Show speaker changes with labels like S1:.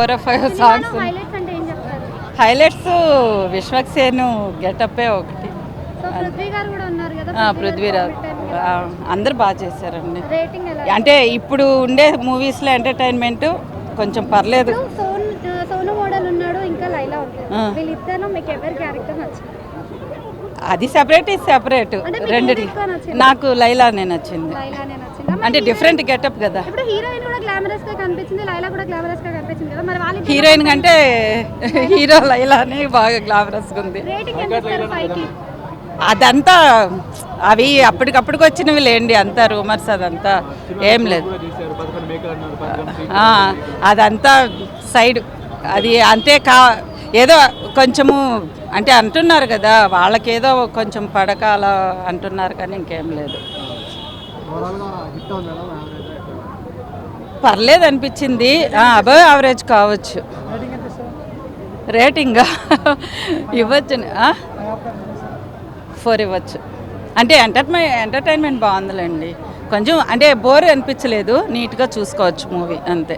S1: Four five songs
S2: highlights
S1: highlights Vishwaksen గెటప్పే ఒకటి. పృథ్వీరాజ్ అందరు బాగా చేశారండి. అంటే ఇప్పుడు ఉండే మూవీస్లో ఎంటర్టైన్మెంట్ కొంచెం పర్లేదు.
S2: సోన్ సోను
S1: అది సెపరేట్ ఇది సెపరేట్
S2: నచ్చింది?
S1: నాకు లైలానే నచ్చింది? అంటే డిఫరెంట్ గెటప్ కదా.
S2: హీరోయిన్ కూడా గ్లామరస్గా కనిపించింది లైలా కూడా గ్లామరస్గా కనిపించింది కదా. మరి వాళ్ళ
S1: హీరోయిన్ కంటే హీరో లైలానే బాగా గ్లామరస్గా ఉంది. అదంతా అవి అప్పటికప్పటికి వచ్చినవి లేండి అంతా రూమర్స్ అదంతా ఏం లేదు. అదంతా సైడ్ అది అంతే కా ఏదో కొంచెము అంటే అంటున్నారు కదా వాళ్ళకేదో కొంచెం పడక అలా అంటున్నారు కానీ ఇంకేం లేదు. పర్లేదు అనిపించింది. అబవ్ యావరేజ్ కావచ్చు. రేటింగ్ ఇవ్వచ్చు. ఫోర్ ఇవ్వచ్చు. అంటే ఎంటర్టైన్ ఎంటర్టైన్మెంట్ బాగుందిలేండి. కొంచెం అంటే బోర్ అనిపించలేదు. నీట్గా చూసుకోవచ్చు మూవీ అంతే.